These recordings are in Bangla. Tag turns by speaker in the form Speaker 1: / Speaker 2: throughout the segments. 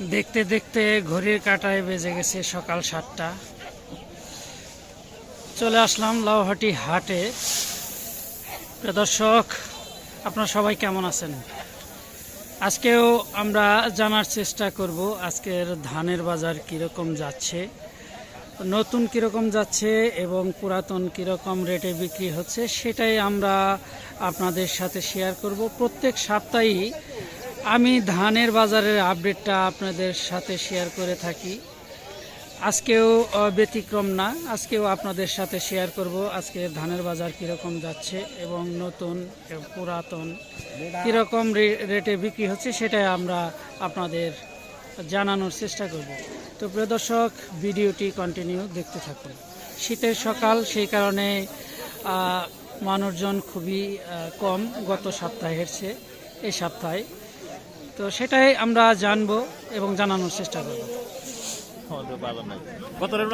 Speaker 1: দেখতে দেখতে ঘড়ির কাঁটায় বেজে গেছে সকাল সাতটা। চলে আসলাম লাউহাটি হাটে। দর্শক, আপনারা সবাই কেমন আছেন? আজকেও আমরা জানার চেষ্টা করব আজকের ধানের বাজার কীরকম যাচ্ছে, নতুন কীরকম যাচ্ছে এবং পুরাতন কীরকম রেটে বিক্রি হচ্ছে, সেটাই আমরা আপনাদের সাথে শেয়ার করব। প্রত্যেক সপ্তাহেই আমি ধানের বাজারের আপডেটটা আপনাদের সাথে শেয়ার করে থাকি। আজকেও ব্যতিক্রম না, আজকেও আপনাদের সাথে শেয়ার করব আজকে ধানের বাজার কীরকম যাচ্ছে এবং নতুন পুরাতন কীরকম রেটে বিক্রি হচ্ছে সেটাই আমরা আপনাদের জানানোর চেষ্টা করব। তো প্রিয় দর্শক, ভিডিওটি কন্টিনিউ দেখতে থাকুন। শীতের সকাল, সেই কারণে মানুষজন খুবই কম গত সপ্তাহের চেয়ে এই সপ্তাহে। তো সেটাই আমরা জানব এবং জানানোর চেষ্টা করব।
Speaker 2: কত রেট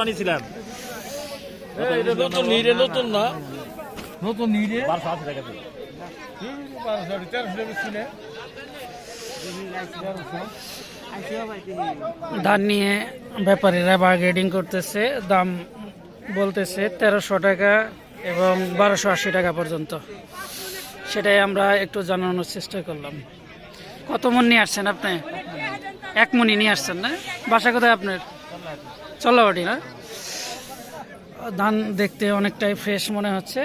Speaker 3: নতুন নিরে নতুন না। নতুন নিরে
Speaker 1: ধান নিয়ে ব্যাপারীরা বার্গেডিং করতেছে দাম বলতেছে তেরোশো টাকা এবং বারোশো আশি টাকা পর্যন্ত। সেটাই আমরা একটু জানানোর চেষ্টা করলাম। কত মন নিয়ে আসছেন আপনি? এক মনি নিয়ে আসছেন না? বাসা কোথায় আপনার? চল্লাবাড়ি না? ধান দেখতে অনেকটাই ফ্রেশ মনে হচ্ছে।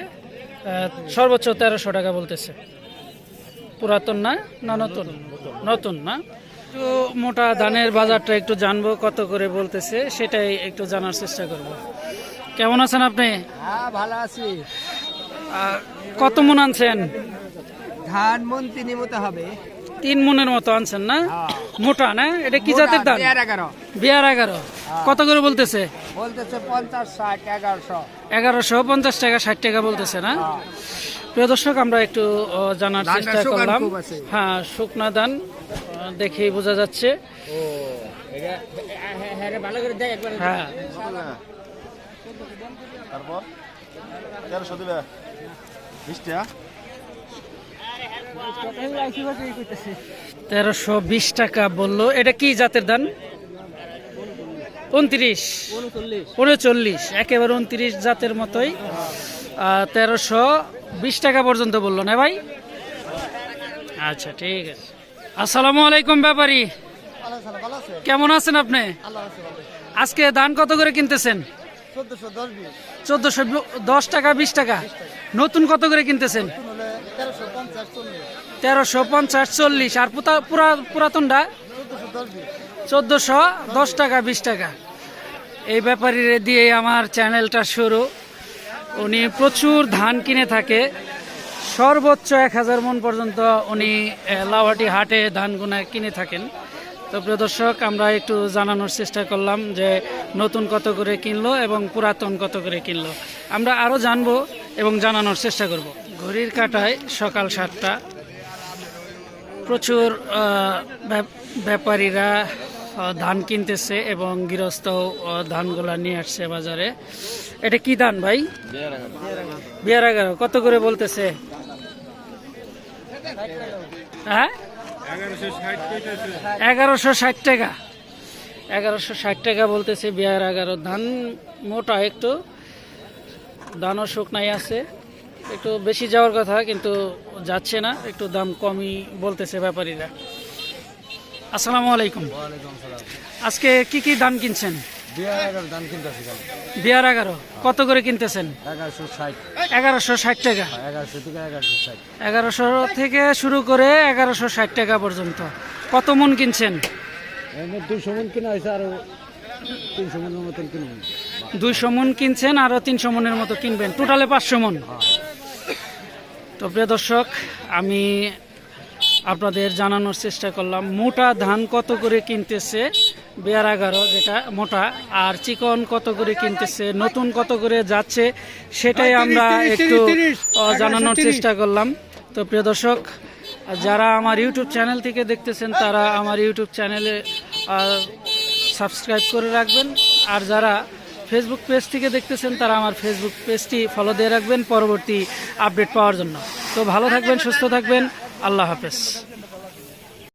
Speaker 1: সর্বোচ্চ তেরোশো টাকা বলতেছে। পুরাতন না? না নতুন? নতুন না? একটু মোটা ধানের বাজারটা একটু জানব কত করে বলতেছে সেটাই একটু জানার চেষ্টা করব। কেমন আছেন আপনি?
Speaker 4: হ্যাঁ ভালো আছি।
Speaker 1: কত মন আনছেন?
Speaker 4: ধান মন তিনি মতো হবে।
Speaker 1: তিন মনের মতো আনছেন না? মোটা না? এটা কি জাতের
Speaker 4: দাম?
Speaker 1: বিয়ার এগারো। কত করে বলতেছে?
Speaker 4: বলতেছে পঞ্চাশ ষাট এগারোশো।
Speaker 1: এগারোশো পঞ্চাশ টাকা ষাট টাকা বলতেছে না? প্রিয় দর্শক আমরা একটু জানার চেষ্টা করলাম। হ্যাঁ শুকনা দান দেখেই বোঝা যাচ্ছে। হ্যাঁ
Speaker 2: তারপর তেরোশো দিবে।
Speaker 1: তেরোশো বিশ টাকা বলল। এটা কি জাতের ধান? উনত্রিশ। উনচল্লিশ। একেবারে উনত্রিশ জাতের মতোই। তেরোশো বিশ টাকা পর্যন্ত বলল না ভাই? আচ্ছা ঠিক আছে। আসসালামু আলাইকুম ব্যাপারী। কেমন আছেন আপনি? আজকে ধান কত করে কিনতেছেন?
Speaker 4: চোদ্দশো দশ
Speaker 1: টাকা বিশ টাকা। নতুন কত করে কিনতেছেন?
Speaker 4: তেরোশো পঞ্চাশ চল্লিশ।
Speaker 1: আর পুরাতনটা
Speaker 4: চোদ্দশো দশ
Speaker 1: টাকা, বিশ টাকা। এই ব্যাপারীর দিয়ে আমার চ্যানেলটা শুরু। উনি প্রচুর ধান কিনে থাকে। সর্বোচ্চ এক হাজার মন পর্যন্ত উনি লাউহাটি হাটে ধানগুনা কিনে থাকেন। তো প্রিয় দর্শক, আমরা একটু জানানোর চেষ্টা করলাম যে নতুন কত করে কিনলো এবং পুরাতন কত করে কিনলো। আমরা আরও জানব এবং জানানোর চেষ্টা করব। ঘড়ির কাটায় সকাল সাতটা। প্রচুর ব্যাপ- ব্যাপারীরা ধান কিনতেছে এবং গৃহস্থ ধানগুলা নিয়ে আসছে বাজারে। এটা কি ধান ভাই? বিয়ার এগারো। কত করে বলতেছে? হ্যাঁ? এগারোশো ষাট টাকা। এগারোশো ষাট টাকা বলতেছে বিয়ার এগারো। ধান মোটা একটু। ধানও শুকনাই আছে। একটু বেশি যাওয়ার কথা কিন্তু যাচ্ছে না। একটু দাম কমই বলতেছে ব্যাপারীরা। আসসালামু আলাইকুম। আজকে কি কি দাম কিনছেন?
Speaker 4: বিয়ার এগারো
Speaker 1: কত করে কিনতেছেন?
Speaker 4: এগারোশো ষাট।
Speaker 1: টাকা।
Speaker 4: এগারোশো থেকে এগারোশো
Speaker 1: থেকে শুরু করে এগারোশো ষাট টাকা পর্যন্ত। কত মন কিনছেন?
Speaker 4: দুশো মন কিনা হয়েছে আরও তিনশো মনের মতন কিনবেন
Speaker 1: দুইশো মন কিনছেন আরও তিনশো মনের মতো কিনবেন। টোটালে পাঁচশো মন। তো প্রিয় দর্শক আমি আপনাদের জানানোর চেষ্টা করলাম মোটা ধান কত করে কিনতেছে বেয়ার এগারো যেটা মোটা আর চিকন কত করে কিনতেছে নতুন কত করে যাচ্ছে সেটাই আমরা একটু জানানোর চেষ্টা করলাম। তো প্রিয় দর্শক যারা আমার ইউটিউব চ্যানেল থেকে দেখতেছেন তারা আমার ইউটিউব চ্যানেলে সাবস্ক্রাইব করে রাখবেন। আর যারা ফেসবুক পেজটিকে দেখতেছেন, তারা আমার ফেসবুক পেজটি ফলো দিয়ে রাখবেন, পরবর্তী আপডেট পাওয়ার জন্য। তো ভালো থাকবেন, সুস্থ থাকবেন, আল্লাহ হাফেজ।